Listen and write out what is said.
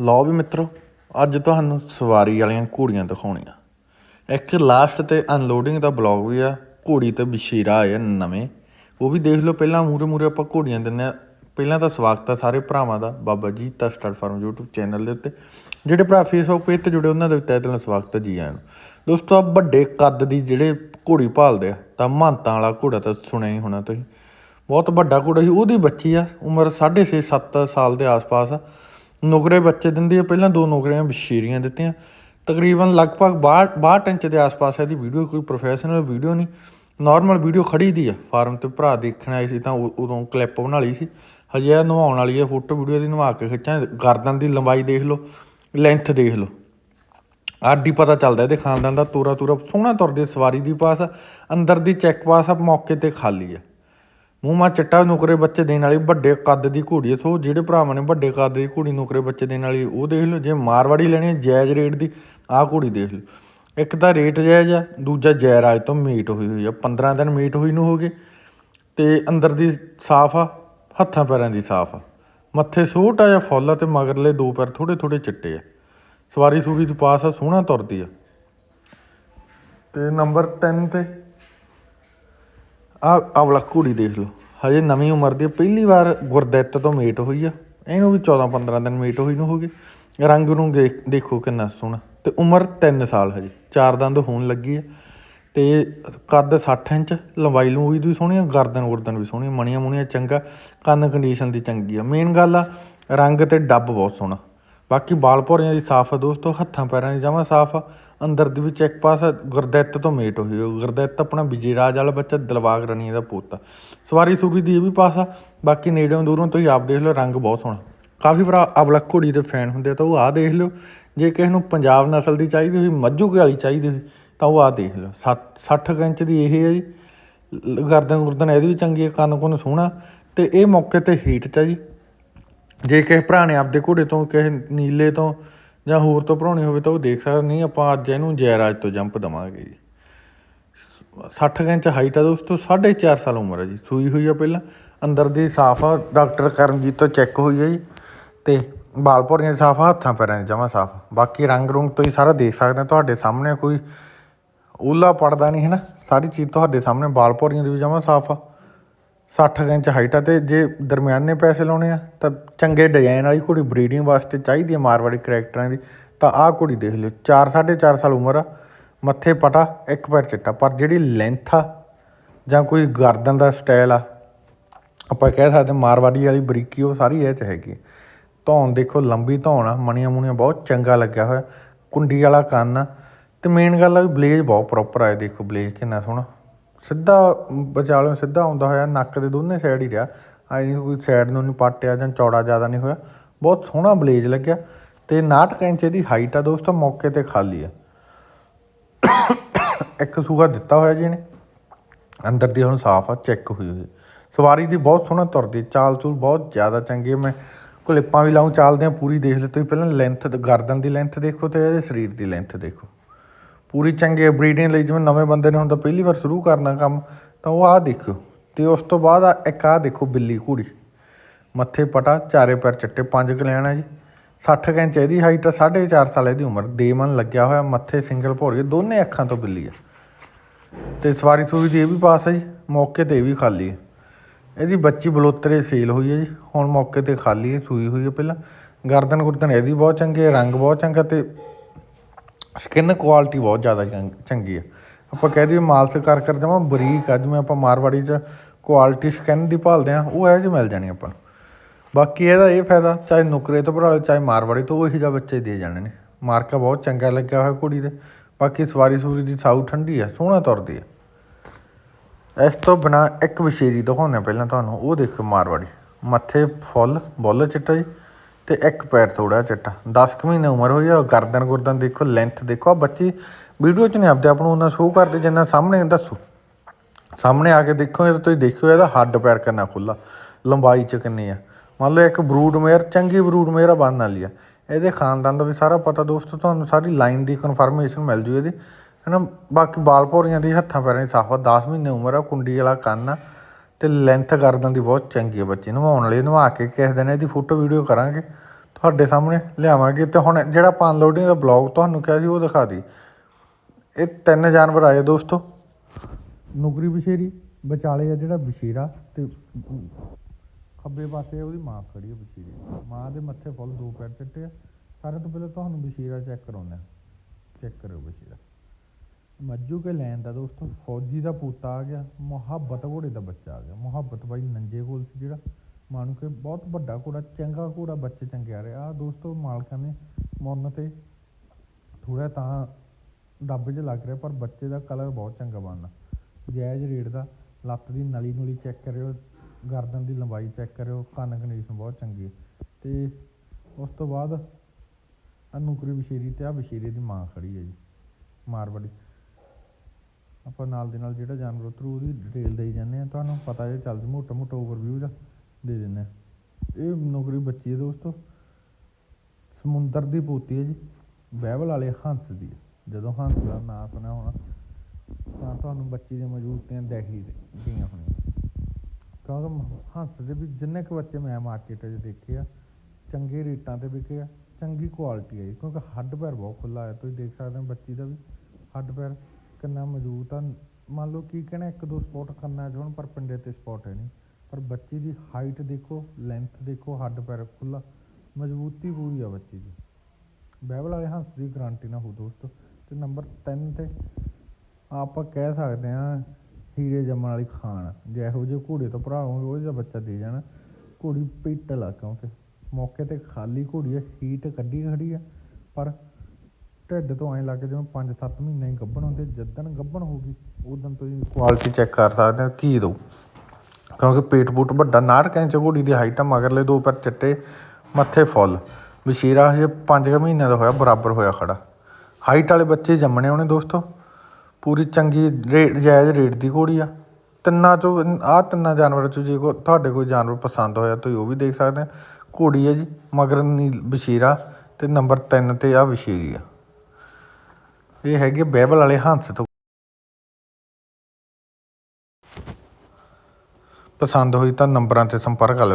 ਲਓ ਵੀ ਮਿੱਤਰੋ, ਅੱਜ ਤੁਹਾਨੂੰ ਸਵਾਰੀ ਵਾਲੀਆਂ ਘੋੜੀਆਂ ਦਿਖਾਉਣੀਆਂ। ਇੱਕ ਲਾਸਟ ਤੇ ਅਨਲੋਡਿੰਗ ਦਾ ਬਲੌਗ ਵੀ ਆ, ਘੋੜੀ ਤੇ ਬਸ਼ੀਰਾ ਆਏ ਆ ਨਵੇਂ। ਉਹ ਵੀ ਦੇਖ ਲਓ, ਪਹਿਲਾਂ ਮੂਰੇ ਮੂਰੇ ਆਪਾਂ ਘੋੜੀਆਂ ਦਿੰਨੇ ਆ। ਪਹਿਲਾਂ ਤਾਂ ਸਵਾਗਤ ਆ ਸਾਰੇ ਭਰਾਵਾਂ ਦਾ, ਬਾਬਾ ਜੀ ਤਾਂ ਸਟਾਰ ਫਾਰਮ YouTube ਚੈਨਲ ਦੇ ਉੱਤੇ। ਜਿਹੜੇ ਭਰਾ ਫੇਸਬੁੱਕ ਪੇਜ ਤੇ ਜੁੜੇ, ਉਹਨਾਂ ਦੇ ਤਹਿ ਦਿਲੋਂ ਸਵਾਗਤ ਹੈ ਜੀ ਆਇਆਂ ਨੂੰ। ਦੋਸਤੋ ਆ ਵੱਡੇ ਕੱਦ ਦੀ ਜਿਹੜੇ ਘੋੜੀ ਭਾਲਦੇ ਆ, ਤਾਂ ਮਹੰਤਾਂ ਵਾਲਾ ਘੋੜਾ ਤਾਂ ਸੁਣਿਆ ਹੀ ਹੋਣਾ ਤੁਸੀਂ। ਬਹੁਤ ਵੱਡਾ ਘੋੜਾ ਸੀ, ਉਹਦੀ ਬੱਚੀ ਆ, ਉਮਰ 6.5 7 ਸਾਲ ਦੇ ਆਸ-ਪਾਸ ਆ। ਨੌਕਰੇ ਬੱਚੇ ਦਿੰਦੀ ਆ ਪਹਿਲਾਂ ਦੋ ਨੌਕਰੀਆਂ ਬਸ਼ੀਰੀਆਂ ਦਿੱਤੀਆਂ। ਤਕਰੀਬਨ ਲਗਭਗ 62 62 ਇੰਚ ਦੇ ਆਸ-ਪਾਸ ਇਹਦੀ ਵੀਡੀਓ ਕੋਈ ਪ੍ਰੋਫੈਸ਼ਨਲ ਵੀਡੀਓ ਨਹੀਂ। ਨਾਰਮਲ ਵੀਡੀਓ ਖੜੀ ਦੀ ਆ। ਫਾਰਮ ਤੇ ਭਰਾ ਦੇਖਣ ਆਏ ਸੀ ਤਾਂ ਉਦੋਂ ਕਲਿੱਪ ਬਣਾ ਲਈ ਸੀ। ਹਜੇ ਇਹ ਨਵਾਉਣ ਵਾਲੀ ਹੈ ਫੋਟੋ ਵੀਡੀਓ ਦੀ ਨਵਾ ਕੇ ਖਿੱਚਾਂ। ਗਰਦਨ ਦੀ ਲੰਬਾਈ ਦੇਖ ਲਓ ਲੈਂਥ ਦੇਖ ਲਓ। ਆਡੀ ਪਤਾ ਚੱਲਦਾ ਇਹਦੇ ਖਾਨਦਾਨ ਦਾ ਤੋਰਾ ਤੋਰਾ ਸੋਹਣਾ ਤੁਰਦੇ ਸਵਾਰੀ ਦੀ ਪਾਸ ਆ, ਅੰਦਰ ਦੀ ਚੈੱਕ ਪਾਸ ਆ ਮੌਕੇ ਤੇ ਖਾਲੀ ਆ। ਮੂੰਹ ਮਾ ਚਿੱਟਾ ਨੁਕਰੇ ਬੱਚੇ ਦੇਣ ਵਾਲੀ ਵੱਡੇ ਕੱਦ ਦੀ ਘੋੜੀ ਆ। ਸੋ ਜਿਹੜੇ ਭਰਾਵਾਂ ਨੇ ਵੱਡੇ ਕੱਦ ਦੀ ਘੋੜੀ ਨੁਕਰੇ ਬੱਚੇ ਦੇਣ ਵਾਲੀ, ਉਹ ਦੇਖ ਲਓ, ਜੇ ਮਾਰਵਾੜੀ ਲੈਣੀ ਹੈ ਜਾਇਜ਼ ਰੇਟ ਦੀ, ਆਹ ਘੋੜੀ ਦੇਖ ਲਓ। ਇੱਕ ਤਾਂ ਰੇਟ ਜਾਇਜ਼ ਆ, ਦੂਜਾ ਜੈਰਾਜ ਤੋਂ ਮੀਟ ਹੋਈ ਹੋਈ ਆ 15 ਦਿਨ ਮੀਟ ਹੋਈ ਨੂੰ ਹੋ ਗਏ, ਤੇ ਅੰਦਰ ਦੀ ਸਾਫ਼ ਆ, ਹੱਥਾਂ ਪੈਰਾਂ ਦੀ ਸਾਫ਼ ਆ। ਮੱਥੇ ਛੋਟਾ ਜਿਹਾ ਫੁੱਲ ਆ ਤੇ ਮਗਰਲੇ ਦੋ ਪੈਰ ਥੋੜੇ ਥੋੜੇ ਚਿੱਟੇ ਆ। ਸਵਾਰੀ ਸੂਰੀ ਦੀ ਪਾਸ ਆ, ਸੋਹਣਾ ਤੁਰਦੀ ਆ। ਤੇ ਨੰਬਰ 3 ਤੇ ਆ ਅਵਲਾ ਘੋੜੀ ਦੇਖ ਲਓ। ਹਜੇ ਨਵੀਂ ਉਮਰ ਦੀ ਪਹਿਲੀ ਵਾਰ ਗੁਰਦਿੱਤ ਤੋਂ ਮੇਟ ਹੋਈ ਆ। ਇਹਨੂੰ ਵੀ 14 15 ਦਿਨ ਮੇਟ ਹੋਈ ਨੂੰ ਹੋ ਗਏ। ਰੰਗ ਨੂੰ ਦੇਖ- ਦੇਖੋ ਕਿੰਨਾ ਸੋਹਣਾ। ਤੇ ਉਮਰ 3 ਸਾਲ ਹਜੇ। ਚਾਰ ਦੰਦ ਹੋਣ ਲੱਗੀ ਆ। ਤੇ ਕੱਦ 60 ਇੰਚ ਲੰਬਾਈ ਲੰਬੂਈ ਦੀ ਸੋਹਣੀ ਆ ਗਰਦਨ ਗੁਰਦਨ ਵੀ ਸੋਹਣੀ ਆ, ਮਣੀਆਂ ਮੁਣੀਆਂ ਚੰਗਾ। ਕੰਨ ਕੰਡੀਸ਼ਨ ਦੀ ਚੰਗੀ ਆ। ਮੇਨ ਗੱਲ ਆ ਰੰਗ ਤੇ ਡੱਬ ਬਹੁਤ ਸੋਹਣਾ। ਬਾਕੀ ਬਾਲ ਭੌਰੀਆਂ ਦੀ ਸਾਫ਼ ਆ ਦੋਸਤੋ, ਹੱਥਾਂ ਪੈਰਾਂ ਦੀ ਜਮਾਂ ਸਾਫ਼ ਆ। ਅੰਦਰ ਦੀ ਵਿੱਚ ਇੱਕ ਪਾਸਾ ਗੁਰਦਿੱਤ ਤੋਂ ਮੇਟ ਹੋਈ ਗੁਰਦਿੱਤ ਆਪਣਾ ਵਿਜੇ ਰਾਜ ਵਾਲਾ ਬੱਚਾ, ਦਿਲਬਾਗ ਰਣੀ ਦਾ ਪੁੱਤ। ਆ ਸਵਾਰੀ ਸੂਰੀ ਦੀ ਇਹ ਵੀ ਪਾਸਾ ਬਾਕੀ ਨੇੜਿਓਂ ਦੂਰੋਂ ਤੁਸੀਂ ਆਪ ਦੇਖ ਲਓ, ਰੰਗ ਬਹੁਤ ਸੋਹਣਾ। ਕਾਫੀ ਭਰਾ ਅਵਲਾ ਘੋੜੀ ਦੇ ਫੈਨ ਹੁੰਦੇ ਆ, ਤਾਂ ਉਹ ਆਹ ਦੇਖ ਲਿਓ। ਜੇ ਕਿਸੇ ਨੂੰ ਪੰਜਾਬ ਨਸਲ ਦੀ ਚਾਹੀਦੀ ਹੋਈ, ਮੱਝੂ ਕੇ ਵਾਲੀ ਚਾਹੀਦੀ ਹੋਈ, ਤਾਂ ਉਹ ਆਹ ਦੇਖ ਲਓ। 60 ਇੰਚ ਦੀ ਇਹ ਹੈ ਜੀ। ਗਰਦਨ ਗੁਰਦਨ ਇਹਦੀ ਵੀ ਚੰਗੀ ਹੈ ਕੰਨ ਕੁੰਨ ਸੋਹਣਾ। ਤੇ ਇਹ ਮੌਕੇ ਤੇ ਹੀਟ ਚ ਆ ਜੀ। ਜੇ ਕਿਸੇ ਭਰਾ ਨੇ ਆਪਦੇ ਘੋੜੇ ਤੋਂ, ਕਿਸੇ ਨੀਲੇ ਤੋਂ ਜਾਂ ਹੋਰ ਤੋਂ ਭਰਾਉਣੀ ਹੋਵੇ ਤਾਂ ਉਹ ਦੇਖ ਸਕਦਾ, ਨਹੀਂ ਆਪਾਂ ਅੱਜ ਇਹਨੂੰ ਜੈਰਾਜ ਤੋਂ ਜੰਪ ਦਵਾਂਗੇ ਜੀ। 60 ਇੰਚ ਹਾਈਟ ਆ ਦੋਸਤੋ 4.5 ਸਾਲ ਉਮਰ ਹੈ ਜੀ। ਸੂਈ ਹੋਈ ਆ ਪਹਿਲਾਂ, ਅੰਦਰ ਦੀ ਸਾਫ਼ ਆ, ਡਾਕਟਰ ਕਰਨਜੀਤ ਤੋਂ ਚੈੱਕ ਹੋਈ ਹੈ ਜੀ। ਤੇ ਬਾਲ ਭੌਰੀਆਂ ਸਾਫ਼ ਆ, ਹੱਥਾਂ ਪੈਰਾਂ ਦੀ ਜਮਾ ਸਾਫ਼ ਬਾਕੀ ਰੰਗ ਰੁੰਗ ਹੀ ਸਾਰਾ ਦੇਖ ਸਕਦੇ ਤੁਹਾਡੇ ਸਾਹਮਣੇ ਕੋਈ ਉਹਲਾ ਪੜਦਾ ਨਹੀਂ ਹੈ ਨਾ। ਸਾਰੀ ਚੀਜ਼ ਤੁਹਾਡੇ ਸਾਹਮਣੇ, ਬਾਲ ਭੌਰੀਆਂ ਦੀ ਵੀ ਜਮਾ ਸਾਫ਼ ਆ। 60 ਇੰਚ ਹਾਈਟ ਆ ਅਤੇ ਜੇ ਦਰਮਿਆਨੇ ਪੈਸੇ ਲਾਉਣੇ ਆ, ਤਾਂ ਚੰਗੇ ਡਿਜ਼ਾਇਨ ਵਾਲੀ ਘੋੜੀ ਬਰੀਡਿੰਗ ਵਾਸਤੇ ਚਾਹੀਦੀ ਆ ਮਾਰਵਾੜੀ ਕਰੈਕਟਰਾਂ ਦੀ। ਤਾਂ ਆਹ ਘੋੜੀ ਦੇਖ ਲਿਓ 4 4.5 ਸਾਲ ਉਮਰ ਆ, ਮੱਥੇ ਪਟਾ, ਇੱਕ ਪੈਰ ਚਿੱਟਾ, ਪਰ ਜਿਹੜੀ ਲੈਂਥ ਆ, ਜਾਂ ਕੋਈ ਗਰਦਨ ਦਾ ਸਟਾਈਲ ਆ, ਆਪਾਂ ਕਹਿ ਸਕਦੇ ਮਾਰਵਾੜੀ ਵਾਲੀ ਬਰੀਕੀ ਉਹ ਸਾਰੀ ਇਹ ਚ ਹੈਗੀ ਧੌਣ ਦੇਖੋ, ਲੰਬੀ ਧੌਣ ਆ, ਮਣੀਆਂ ਮੁਣੀਆਂ ਬਹੁਤ ਚੰਗਾ ਲੱਗਿਆ ਹੋਇਆ, ਕੁੰਡੀ ਵਾਲਾ ਕੰਨ ਆ, ਤੇ ਮੇਨ ਗੱਲ ਆ ਵੀ ਬਲੇਜ ਬਹੁਤ ਪ੍ਰੋਪਰ ਆਏ ਦੇਖੋ ਬਲੇਜ ਕਿੰਨਾ ਸੋਹਣਾ। ਸਿੱਧਾ ਵਿਚਾਲੋਂ ਸਿੱਧਾ ਆਉਂਦਾ ਹੋਇਆ, ਨੱਕ ਦੇ ਦੋਨੇ ਸਾਈਡ ਹੀ ਰਿਹਾ। ਆਈ ਨਹੀਂ ਕੋਈ ਸਾਈਡ ਨੂੰ ਨਹੀਂ ਪਾਟਿਆ ਜਾਂ ਚੌੜਾ ਜ਼ਿਆਦਾ ਨਹੀਂ ਹੋਇਆ। ਬਹੁਤ ਸੋਹਣਾ ਬਲੇਜ ਲੱਗਿਆ ਤੇ 69 ਇੰਚ ਦੀ ਹਾਈਟ ਆ ਦੋਸਤੋ, ਮੌਕੇ ਤੇ ਖਾਲੀ ਆ। ਇੱਕ ਸੂਗਾ ਦਿੱਤਾ ਹੋਇਆ ਜੀ ਇਹਨੇ। ਅੰਦਰ ਦੀ ਹੁਣ ਸਾਫ਼ ਆ ਚੈੱਕ ਹੋਈ ਹੋਈ। ਸਵਾਰੀ ਦੀ ਬਹੁਤ ਸੋਹਣਾ ਤੁਰਦੀ, ਚਾਲ ਚੂਲ ਬਹੁਤ ਜ਼ਿਆਦਾ ਚੰਗੀ ਮੈਂ ਕਲਿੱਪਾਂ ਵੀ ਲਾਉਂ ਚਾਲਦੇ ਆ ਪੂਰੀ ਦੇਖ ਲਓ ਤੁਸੀਂ ਪਹਿਲਾਂ ਲੈਂਥ ਗਰਦਨ ਦੀ ਲੈਂਥ ਦੇਖੋ ਤੇ ਇਹਦੇ ਸਰੀਰ ਦੀ ਲੈਂਥ ਦੇਖੋ। ਪੂਰੀ ਚੰਗੇ ਬਰੀਡਿੰਗ ਲਈ ਜਿਵੇਂ ਨਵੇਂ ਬੰਦੇ ਨੇ ਹੁਣ ਤਾਂ ਪਹਿਲੀ ਵਾਰ ਸ਼ੁਰੂ ਕਰਨਾ ਕੰਮ, ਤਾਂ ਉਹ ਆਹ ਦੇਖਿਓ। ਅਤੇ ਉਸ ਤੋਂ ਬਾਅਦ ਆ ਇੱਕ ਆਹ ਦੇਖੋ ਬਿੱਲੀ ਘੋੜੀ। ਮੱਥੇ ਪਟਾ, ਚਾਰੇ ਪੈਰ ਚਿੱਟੇ, ਪੰਜ ਕਲਿਆਣਾ ਜੀ। 60 ਇੰਚ ਇਹਦੀ ਹਾਈਟ ਆ 4.5 ਸਾਲ ਇਹਦੀ ਉਮਰ। ਦੇਮਨ ਲੱਗਿਆ ਹੋਇਆ, ਮੱਥੇ ਸਿੰਗਲ ਭੋਰੀ ਦੋਨੇ ਅੱਖਾਂ ਤੋਂ ਬਿੱਲੀ ਆ। ਤੇ ਸਵਾਰੀ ਸੂਰੀ ਦੀ ਇਹ ਵੀ ਪਾਸ ਹੈ ਜੀ, ਮੌਕੇ ਤੇ ਇਹ ਵੀ ਖਾਲੀ ਹੈ ਇਹਦੀ ਬੱਚੀ ਬਲੋਤਰੇ ਸੇਲ ਹੋਈ ਹੈ ਜੀ, ਹੁਣ ਮੌਕੇ ਤੇ ਖਾਲੀ ਹੈ ਸੂਈ ਹੋਈ ਹੈ ਪਹਿਲਾਂ। ਗਰਦਨ ਗੁਰਦਨ ਇਹਦੀ ਬਹੁਤ ਚੰਗੀ ਹੈ ਰੰਗ ਬਹੁਤ ਚੰਗਾ ਤੇ ਸਕਿਨ ਕੁਆਲਿਟੀ ਬਹੁਤ ਜ਼ਿਆਦਾ ਚੰਗ- ਚੰਗੀ ਆ। ਆਪਾਂ ਕਹਿ ਦਈਏ ਮਾਲਸ ਕਰ ਕਰ ਜਮਾ ਬਰੀਕ ਆ, ਜਿਵੇਂ ਆਪਾਂ ਮਾਰਵਾੜੀ 'ਚ ਕੁਆਲਿਟੀ ਸਕਿਨ ਦੀ ਭਾਲਦੇ ਆ, ਉਹ ਇਹੋ ਜਿਹੀ ਮਿਲ ਜਾਣੀ ਆਪਾਂ ਨੂੰ। ਬਾਕੀ ਇਹਦਾ ਇਹ ਫਾਇਦਾ, ਚਾਹੇ ਨੁਕਰੇ ਤੋਂ ਭਰਾ ਲਓ, ਚਾਹੇ ਮਾਰਵਾੜੀ ਤੋਂ, ਉਹੀ ਜਿਹਾ ਬੱਚੇ ਦੇ ਜਾਣੇ ਨੇ। ਮਾਰਕਾ ਬਹੁਤ ਚੰਗਾ ਲੱਗਿਆ ਹੋਇਆ ਕੁੜੀ ਦੇ। ਬਾਕੀ ਸਵਾਰੀ ਸੂਰੀ ਦੀ ਸਾਊ ਠੰਡੀ ਆ, ਸੋਹਣਾ ਤੁਰਦੀ ਆ। ਇਸ ਤੋਂ ਬਿਨਾ ਇੱਕ ਵਿਸ਼ੇਰੀ ਦਿਖਾਉਂਦੇ ਹਾਂ ਪਹਿਲਾਂ ਤੁਹਾਨੂੰ, ਉਹ ਦੇਖੋ ਮਾਰਵਾੜੀ। ਮੱਥੇ ਫੁੱਲ, ਬੁੱਲ ਚਿੱਟਾ ਜੀ। ਤੇ ਇੱਕ ਪੈਰ ਥੋੜਾ ਚਿੱਟਾ। 10 ਕੁ ਮਹੀਨੇ ਉਮਰ ਹੋਈ ਆ ਗਰਦਨ ਗੁਰਦਨ ਦੇਖੋ ਲੈਂਥ ਦੇਖੋ। ਆ ਬੱਚੀ ਵੀਡੀਓ 'ਚ ਨਹੀਂ ਆਪਦੇ ਆਪ ਨੂੰ ਉਹਨਾਂ ਸ਼ੋਅ ਕਰਦੇ, ਜਿੰਨਾ ਸਾਹਮਣੇ ਦੱਸੋ। ਸਾਹਮਣੇ ਆ ਕੇ ਦੇਖੋਗੇ ਤਾਂ ਤੁਸੀਂ ਦੇਖਿਓ, ਇਹਦਾ ਹੱਡ ਪੈਰ ਕਿੰਨਾ ਖੁੱਲਾ ਲੰਬਾਈ 'ਚ ਕਿੰਨੀ ਆ। ਮੰਨ ਲਓ ਇੱਕ ਬਰੂਡ ਮੇਅਰ ਚੰਗੀ ਬਰੂਡ ਮੇਅਰ ਆ ਬਣਨ ਵਾਲੀ ਆ। ਇਹਦੇ ਖਾਨਦਾਨ ਦਾ ਵੀ ਸਾਰਾ ਪਤਾ ਦੋਸਤੋ, ਤੁਹਾਨੂੰ ਸਾਰੀ ਲਾਈਨ ਦੀ ਕਨਫਰਮੇਸ਼ਨ ਮਿਲ ਜੂ ਇਹਦੀ। ਹੈਨਾ, ਬਾਕੀ ਬਾਲ ਭੌਰੀਆਂ ਦੀ ਹੱਥਾਂ ਪੈਰਾਂ ਦੀ ਸਾਫ਼ ਆ 10 ਮਹੀਨੇ ਉਮਰ ਆ ਕੁੰਡੀ ਵਾਲਾ ਕੰਨ ਆ। ਤੇ ਲੈਂਥ ਗਰਦਨ ਦੀ ਬਹੁਤ ਚੰਗੀ ਆ ਬੱਚੀ, ਨਵਾਉਣ ਵਾਲੀ ਨਵਾ ਕੇ ਕਿਸੇ ਦਿਨ ਇਹਦੀ ਫੋਟੋ ਵੀਡੀਓ ਕਰਾਂਗੇ। ਤੁਹਾਡੇ ਸਾਹਮਣੇ ਲਿਆਵਾਂਗੇ ਤੇ ਹੁਣ ਜਿਹੜਾ ਆਪਾਂ ਅਨਲੋਡਿੰਗ ਦਾ ਬਲੌਗ ਤੁਹਾਨੂੰ ਕਿਹਾ ਸੀ, ਉਹ ਦਿਖਾ ਦੀ। ਇਹ ਤਿੰਨ ਜਾਨਵਰ ਆਏ ਦੋਸਤੋ। ਨੁਗਰੀ ਬਸ਼ੇਰੀ ਵਿਚਾਲੇ ਆ ਜਿਹੜਾ ਬਸ਼ੀਰਾ ਤੇ ਖੱਬੇ ਪਾਸੇ ਉਹਦੀ ਮਾਂ ਖੜੀ ਹੈ ਬਸ਼ੀਰੇ ਮਾਂ ਦੇ ਮੱਥੇ ਫੁੱਲ, ਦੋ ਪੈਰ ਚਿੱਟੇ ਆ। ਸਾਰਿਆਂ ਤੋਂ ਪਹਿਲਾਂ ਤੁਹਾਨੂੰ ਬਸ਼ੀਰਾ ਚੈੱਕ ਕਰਾਉਂਦੇ ਚੈੱਕ ਕਰਿਓ ਬਸ਼ੀਰਾ ਮੱਜੂ ਕੇ ਲੈਣ ਦਾ ਦੋਸਤੋ, ਫੌਜੀ ਦਾ ਪੋਤਾ ਆ ਗਿਆ, ਮੁਹੱਬਤ ਘੋੜੇ ਦਾ ਬੱਚਾ ਆ ਗਿਆ। ਮੁਹੱਬਤ ਬਾਈ ਨੰਜੇ ਕੋਲ ਸੀ ਜਿਹੜਾ ਮਾਨੂੰ ਕੇ ਬਹੁਤ ਵੱਡਾ ਘੋੜਾ, ਚੰਗਾ ਘੋੜਾ ਬੱਚੇ ਚੰਗੇ ਆ ਰਿਹਾ। ਆ ਦੋਸਤੋ ਮਾਲਕਾਂ ਨੇ ਮੁੰਨ ਤੇ ਥੋੜਾ ਤਾਂ ਡੱਬ 'ਚ ਲੱਗ ਰਿਹਾ, ਪਰ ਬੱਚੇ ਦਾ ਕਲਰ ਬਹੁਤ ਚੰਗਾ ਬਣਨਾ ਜਾਇਜ਼ ਰੇਟ ਦਾ ਲੱਤ ਦੀ ਨਲੀ ਨੂਲੀ ਚੈੱਕ ਕਰਿਓ, ਗਰਦਨ ਦੀ ਲੰਬਾਈ ਚੈੱਕ ਕਰਿਓ, ਕੰਨ ਕੰਡੀਸ਼ਨ ਬਹੁਤ ਚੰਗੀ ਹੈ ਤੇ ਉਸ ਤੋਂ ਬਾਅਦ ਆਹ ਨੁਕਰੀ ਬਸ਼ੀਰੀ ਤੇ ਆ ਬਸ਼ੀਰੇ ਦੀ ਮਾਂ ਖੜੀ ਹੈ ਜੀ, ਮਾਰਵਾੜੀ। ਆਪਾਂ ਨਾਲ ਦੇ ਨਾਲ ਜਿਹੜਾ ਜਾਨਵਰ ਉਤਰੂ ਉਹਦੀ ਡਿਟੇਲ ਦੇਈ ਜਾਂਦੇ ਆ ਤੁਹਾਨੂੰ ਪਤਾ ਜੇ ਚੱਲਦੀ ਮੋਟਾ ਮੋਟਾ ਓਵਰਵਿਊ ਦਾ ਦੇ ਦਿੰਦੇ ਆ ਇਹ ਨੌਕਰੀ ਬੱਚੀ ਹੈ ਦੋਸਤੋ। ਸਮੁੰਦਰ ਦੀ ਪੋਤੀ ਹੈ ਜੀ। ਬਾਈਬਲ ਵਾਲੇ ਹੰਸ ਦੀ ਜਦੋਂ ਹੰਸ ਦਾ ਨਾਂ ਸੁਣਿਆ ਹੋਣਾ ਤਾਂ ਤੁਹਾਨੂੰ ਬੱਚੀ ਦੀਆਂ ਮੌਜੂਦਤੀਆਂ ਦੇਖ ਹੀ ਗਈਆਂ ਹੋਣੀਆਂ। ਕਿਉਂਕਿ ਹੰਸ ਦੇ ਵੀ ਜਿੰਨੇ ਕੁ ਬੱਚੇ ਮੈਂ ਮਾਰਕੀਟ 'ਚ ਦੇਖੇ ਆ ਚੰਗੇ ਰੇਟਾਂ ਤੇ ਵਿਕੇ ਆ ਚੰਗੀ ਕੁਆਲਿਟੀ ਹੈ ਜੀ, ਕਿਉਂਕਿ ਹੱਡ ਪੈਰ ਬਹੁਤ ਖੁੱਲਾ ਹੈ। ਤੁਸੀਂ ਦੇਖ ਸਕਦੇ ਹੋ ਬੱਚੀ ਦਾ ਵੀ ਹੱਡ ਪੈਰ ਕਿੰਨਾ ਮਜ਼ਬੂਤ ਆ। ਮੰਨ ਲਓ ਕੀ ਕਹਿਣਾ, ਇੱਕ ਦੋ ਸਪੋਟ ਕਰਨਾ ਚਾਹੁਣ ਪਰ ਪਿੰਡੇ ਤੇ ਸਪੋਟ ਹੈ ਨਹੀਂ। ਪਰ ਬੱਚੀ ਦੀ ਹਾਈਟ ਦੇਖੋ ਲੈਂਥ ਦੇਖੋ, ਹੱਡ ਪੈਰ ਖੁੱਲਾ ਮਜ਼ਬੂਤੀ ਪੂਰੀ ਆ ਬੱਚੀ ਦੀ। ਬਹਿਬਲ ਵਾਲੇ ਹੰਸ ਦੀ ਗਾਰੰਟੀ ਨਾ ਹੋ ਦੋਸਤੋ। ਤੇ ਨੰਬਰ 3 ਤੇ ਆਪਾਂ ਕਹਿ ਸਕਦੇ ਹਾਂ, ਹੀਰੇ ਜੰਮਣ ਵਾਲੀ ਖਾਨ ਜਿਹੋ ਜਿਹੇ ਘੋੜੇ ਤੋਂ ਭਰਾ ਹੋਵੇ ਉਹ ਜਿਹਾ ਬੱਚਾ ਦੇ ਜਾਣਾ। ਘੋੜੀ ਪਿੱਟ ਆ ਕਿਉਂਕਿ ਮੌਕੇ ਤੇ ਖਾਲੀ ਘੋੜੀ ਹੈ ਹੀਟ ਕੱਢੀ ਖੜੀ ਆ। ਪਰ ਢਿੱਡ ਤੋਂ ਐਂ ਲੱਗ ਜਿਵੇਂ 5-7 ਮਹੀਨੇ ਹੀ ਗੱਭਣ ਹੁੰਦੇ, ਜਦਨ ਗੱਭਣ ਹੋ ਗਈ, ਉਦੋਂ ਤੁਸੀਂ ਕੁਆਲਿਟੀ ਚੈੱਕ ਕਰ ਸਕਦੇ ਹੋ, ਕੀ ਦਊ ਕਿਉਂਕਿ ਪੇਟ ਪੂਟ ਵੱਡਾ ਨਾਰ ਕੈਂਚ ਘੋੜੀ ਦੀ ਹਾਈਟ ਆ, ਮਗਰਲੇ ਦੋ ਪੈਰ ਚਿੱਟੇ, ਮੱਥੇ ਫੁੱਲ। ਵਸ਼ੀਰਾ ਹਜੇ 5 ਮਹੀਨਿਆਂ ਦਾ ਹੋਇਆ, ਬਰਾਬਰ ਹੋਇਆ ਖੜਾ। ਹਾਈਟ ਵਾਲੇ ਬੱਚੇ ਜੰਮਣੇ ਉਹਨੇ ਦੋਸਤੋ। ਪੂਰੀ ਚੰਗੀ ਰੇਟ ਜਾਇਜ਼ ਰੇਟ ਦੀ ਘੋੜੀ ਆ। ਤਿੰਨਾਂ ਚੋਂ, ਆਹ ਤਿੰਨਾਂ ਜਾਨਵਰਾਂ ਚੋਂ ਜੇ ਕੋ ਤੁਹਾਡੇ ਕੋਈ ਜਾਨਵਰ ਪਸੰਦ ਹੋਇਆ, ਤੁਸੀਂ ਉਹ ਵੀ ਦੇਖ ਸਕਦੇ ਆ। ਘੋੜੀ ਹੈ ਜੀ, ਮਗਰ ਨੀਲ ਬਸ਼ੀਰਾ ਤੇ ਨੰਬਰ 3 ਤੇ ਆ ਬਸ਼ੀਰੀ ਆ। ਇਹ ਹੈਗੇ ਬਹਿਬਲ ਵਾਲੇ ਹੰਸ ਤੋਂ। ਪਸੰਦ ਹੋਈ ਤਾਂ ਨੰਬਰਾਂ ਤੇ ਸੰਪਰਕ ਕਰ ਲਓ।